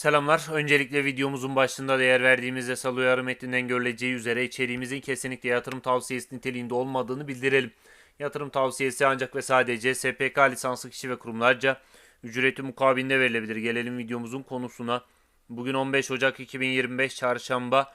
Selamlar. Öncelikle videomuzun başında değer verdiğimiz yasal uyarı metninden görüleceği üzere içeriğimizin kesinlikle yatırım tavsiyesi niteliğinde olmadığını bildirelim. Yatırım tavsiyesi ancak ve sadece SPK lisanslı kişi ve kurumlarca ücreti mukabilinde verilebilir. Gelelim videomuzun konusuna. Bugün 15 Ocak 2025 Çarşamba.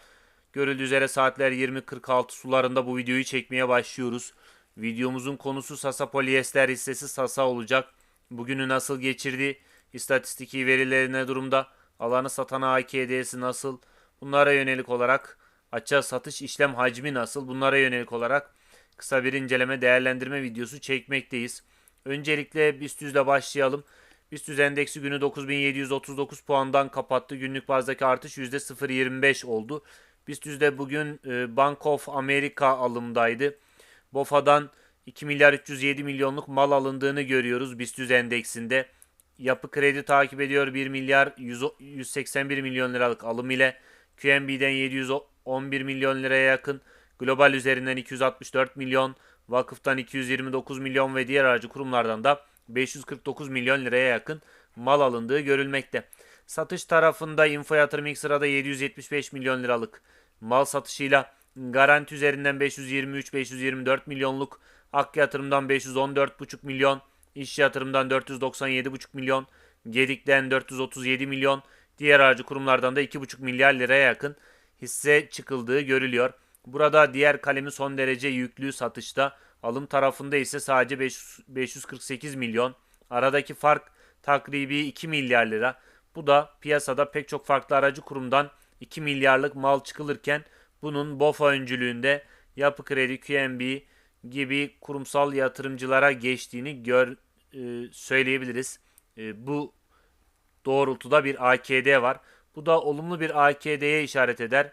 Görüldüğü üzere saatler 20.46 sularında bu videoyu çekmeye başlıyoruz. Videomuzun konusu Sasa Polyester hissesi Sasa olacak. Bugünü nasıl geçirdi? İstatistiki verileri ne durumda? Alanı satan AKD'si nasıl? Bunlara yönelik olarak açığa satış işlem hacmi nasıl? Bunlara yönelik olarak kısa bir inceleme değerlendirme videosu çekmekteyiz. Öncelikle BIST 100'le başlayalım. BIST 100 endeksi günü 9739 puandan kapattı. Günlük bazdaki artış %0.25 oldu. BIST 100'de bugün e, Bank of America alımdaydı. BOFA'dan 2 milyar 307 milyonluk mal alındığını görüyoruz BIST 100 endeksinde. Yapı Kredi takip ediyor 1 milyar 100 181 milyon liralık alım ile QNB'den 711 milyon liraya yakın, Global üzerinden 264 milyon, Vakıftan 229 milyon ve diğer aracı kurumlardan da 549 milyon liraya yakın mal alındığı görülmekte. Satış tarafında Info Yatırım ilk sırada 775 milyon liralık mal satışıyla Garanti üzerinden 523-524 milyonluk, Ak Yatırım'dan 514,5 milyon, İş Yatırım'dan 497,5 milyon, Gedik'ten 437 milyon, diğer aracı kurumlardan da 2,5 milyar liraya yakın hisse çıkıldığı görülüyor. Burada diğer kalemi son derece yüklü satışta, alım tarafında ise sadece 500 548 milyon. Aradaki fark takribi 2 milyar lira. Bu da piyasada pek çok farklı aracı kurumdan 2 milyarlık mal çıkılırken bunun BOFA öncülüğünde Yapı Kredi, QNB gibi kurumsal yatırımcılara geçtiğini gör, e, söyleyebiliriz. E, bu doğrultuda bir AKD var. Bu da olumlu bir AKD'ye işaret eder.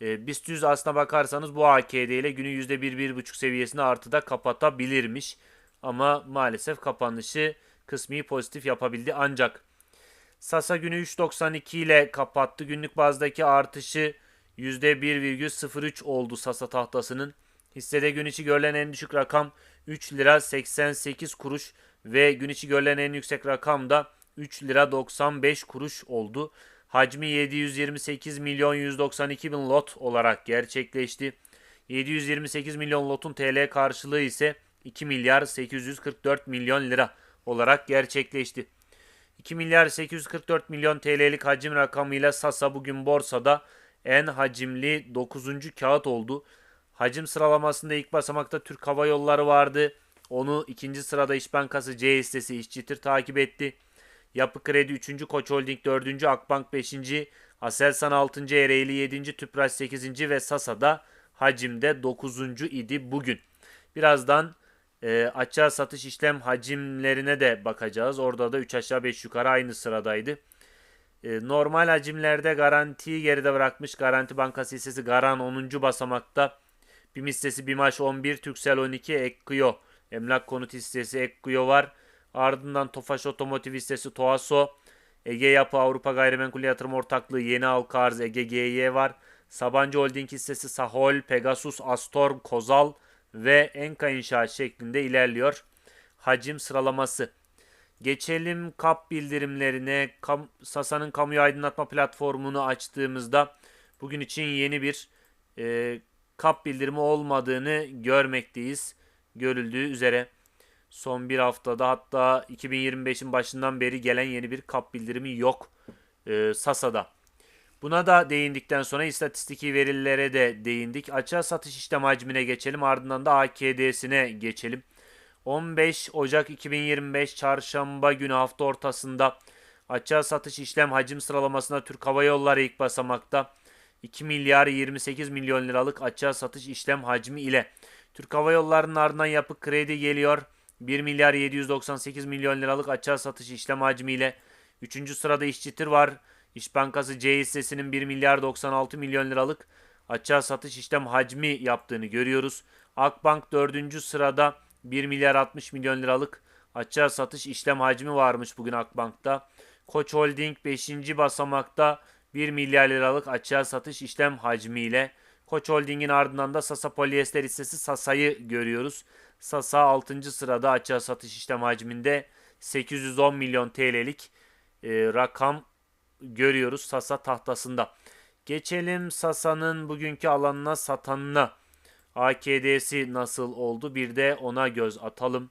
E, BIST 100 aslına bakarsanız bu AKD ile günü %1-1,5 seviyesini artıda kapatabilirmiş. Ama maalesef kapanışı kısmi pozitif yapabildi. Ancak Sasa günü 3.92 ile kapattı. Günlük bazdaki artışı %1,03 oldu Sasa tahtasının. Hissede gün içi görülen en düşük rakam 3 lira 88 kuruş ve gün içi görülen en yüksek rakam da 3 lira 95 kuruş oldu. Hacmi 728 milyon 192 bin lot olarak gerçekleşti. 728 milyon lotun TL karşılığı ise 2 milyar 844 milyon lira olarak gerçekleşti. 2 milyar 844 milyon TL'lik hacim rakamıyla Sasa bugün borsada en hacimli 9. kağıt oldu. Hacim sıralamasında ilk basamakta Türk Hava Yolları vardı. Onu ikinci sırada İş Bankası C hissesi İşçitir takip etti. Yapı Kredi 3. Koç Holding 4. Akbank 5. Aselsan 6. Ereğli 7. Tüpraş 8. ve Sasa'da hacimde 9. idi bugün. Birazdan e, açığa satış işlem hacimlerine de bakacağız. Orada da 3 aşağı 5 yukarı aynı sıradaydı. E, normal hacimlerde garantiyi geride bırakmış. Garanti Bankası hissesi Garan 10. basamakta. BİM hissesi BİMAŞ 11, Türksel 12, Ekkıyo. Emlak konut hissesi Ekkıyo var. Ardından Tofaş Otomotiv hissesi Toaso. Ege Yapı Avrupa Gayrimenkul Yatırım Ortaklığı Yeni Halka Arz Ege GY var. Sabancı Holding hissesi Sahol, Pegasus, Astor, Kozal ve Enka İnşaat şeklinde ilerliyor. Hacim sıralaması. Geçelim kap bildirimlerine. Kam, Sasa'nın kamuya aydınlatma platformunu açtığımızda bugün için yeni bir e, kap bildirimi olmadığını görmekteyiz. Görüldüğü üzere son bir haftada hatta 2025'in başından beri gelen yeni bir kap bildirimi yok e, Sasa'da. Buna da değindikten sonra istatistiki verilere de değindik. Açığa satış işlem hacmine geçelim ardından da AKD'sine geçelim. 15 Ocak 2025 Çarşamba günü hafta ortasında açığa satış işlem hacim sıralamasında Türk Hava Yolları ilk basamakta 2 milyar 28 milyon liralık açığa satış işlem hacmi ile Türk Hava Yolları'nın ardından yapı kredi geliyor. 1 milyar 798 milyon liralık açığa satış işlem hacmi ile 3. sırada İşçitir var. İş Bankası C hissesinin 1 milyar 96 milyon liralık açığa satış işlem hacmi yaptığını görüyoruz. Akbank 4. sırada 1 milyar 60 milyon liralık açığa satış işlem hacmi varmış bugün Akbank'ta. Koç Holding 5. basamakta 1 milyar liralık açığa satış işlem hacmiyle. Koç Holding'in ardından da Sasa Polyester hissesi Sasa'yı görüyoruz. Sasa 6. sırada açığa satış işlem hacminde 810 milyon TL'lik e, rakam görüyoruz Sasa tahtasında. Geçelim Sasa'nın bugünkü alanına satanına. AKD'si nasıl oldu bir de ona göz atalım.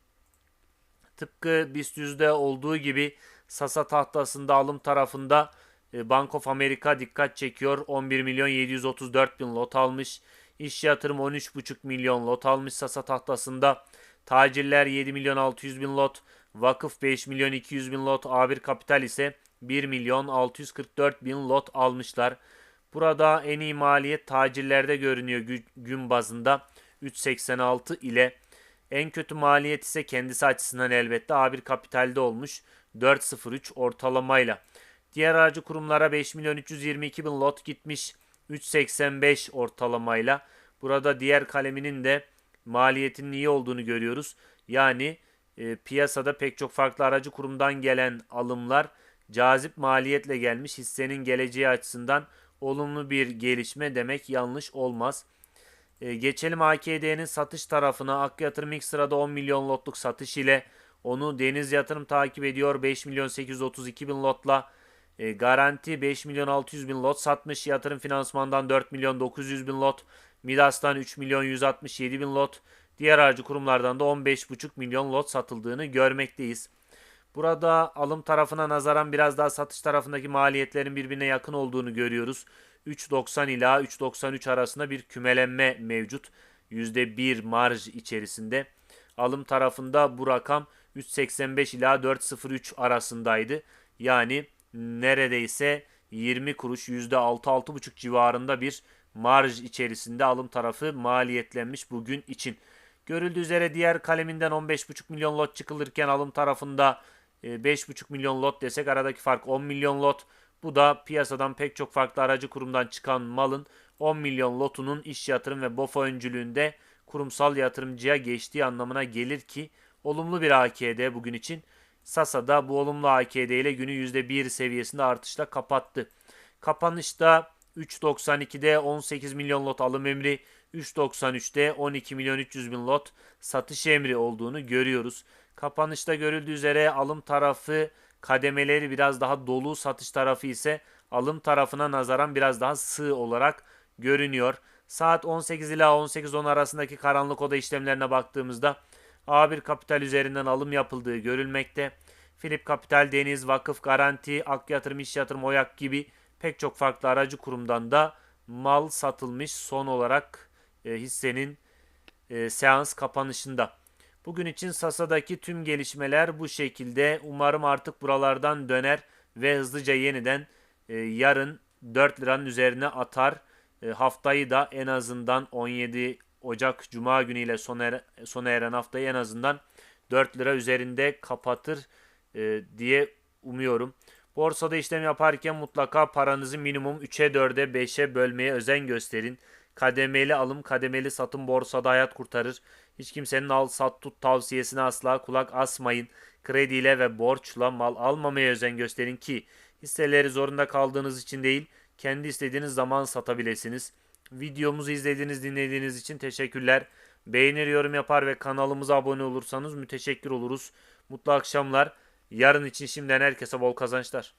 Tıpkı BIST olduğu gibi Sasa tahtasında alım tarafında Bank of America dikkat çekiyor. 11 milyon 734 bin lot almış. İş yatırım 13,5 milyon lot almış Sasa tahtasında. Tacirler 7 milyon 600 bin lot. Vakıf 5 milyon 200 bin lot. A1 Kapital ise 1 milyon 644 bin lot almışlar. Burada en iyi maliyet tacirlerde görünüyor gü- gün bazında 3.86 ile. En kötü maliyet ise kendisi açısından elbette A1 Kapital'de olmuş 4.03 ortalamayla. Diğer aracı kurumlara 5 milyon 322 bin lot gitmiş 3.85 ortalamayla. Burada diğer kaleminin de maliyetinin iyi olduğunu görüyoruz. Yani e, piyasada pek çok farklı aracı kurumdan gelen alımlar cazip maliyetle gelmiş hissenin geleceği açısından olumlu bir gelişme demek yanlış olmaz. E, geçelim AKD'nin satış tarafına. Ak Yatırım ilk sırada 10 milyon lotluk satış ile onu Deniz Yatırım takip ediyor 5 milyon 832 bin lotla. E, garanti 5 milyon 600 bin lot satmış. Yatırım finansmandan 4 milyon 900 bin lot. Midas'tan 3 milyon 167 bin lot. Diğer aracı kurumlardan da 15,5 milyon lot satıldığını görmekteyiz. Burada alım tarafına nazaran biraz daha satış tarafındaki maliyetlerin birbirine yakın olduğunu görüyoruz. 3.90 ila 3.93 arasında bir kümelenme mevcut. %1 marj içerisinde. Alım tarafında bu rakam 3.85 ila 4.03 arasındaydı. Yani neredeyse 20 kuruş %6-6.5 civarında bir marj içerisinde alım tarafı maliyetlenmiş bugün için. Görüldüğü üzere diğer kaleminden 15,5 milyon lot çıkılırken alım tarafında e, 5,5 milyon lot desek aradaki fark 10 milyon lot. Bu da piyasadan pek çok farklı aracı kurumdan çıkan malın 10 milyon lotunun iş yatırım ve BOFA öncülüğünde kurumsal yatırımcıya geçtiği anlamına gelir ki olumlu bir AKD bugün için. Sasa da bu olumlu AKD ile günü %1 seviyesinde artışla kapattı. Kapanışta 3.92'de 18 milyon lot alım emri, 3.93'te 12 milyon 300 bin lot satış emri olduğunu görüyoruz. Kapanışta görüldüğü üzere alım tarafı kademeleri biraz daha dolu, satış tarafı ise alım tarafına nazaran biraz daha sığ olarak görünüyor. Saat 18 ila 18.10 arasındaki karanlık oda işlemlerine baktığımızda A1 Kapital üzerinden alım yapıldığı görülmekte. Philip Kapital, Deniz, Vakıf, Garanti, Ak Yatırım, İş Yatırım, Oyak gibi pek çok farklı aracı kurumdan da mal satılmış son olarak e, hissenin e, seans kapanışında. Bugün için Sasa'daki tüm gelişmeler bu şekilde. Umarım artık buralardan döner ve hızlıca yeniden e, yarın 4 liranın üzerine atar. E, haftayı da en azından 17 Ocak Cuma günüyle sona, er, sona eren haftayı en azından 4 lira üzerinde kapatır e, diye umuyorum. Borsada işlem yaparken mutlaka paranızı minimum 3'e 4'e 5'e bölmeye özen gösterin. Kademeli alım, kademeli satım borsada hayat kurtarır. Hiç kimsenin al sat tut tavsiyesine asla kulak asmayın. Krediyle ve borçla mal almamaya özen gösterin ki hisseleri zorunda kaldığınız için değil, kendi istediğiniz zaman satabilirsiniz. Videomuzu izlediğiniz, dinlediğiniz için teşekkürler. Beğenir, yorum yapar ve kanalımıza abone olursanız müteşekkir oluruz. Mutlu akşamlar. Yarın için şimdiden herkese bol kazançlar.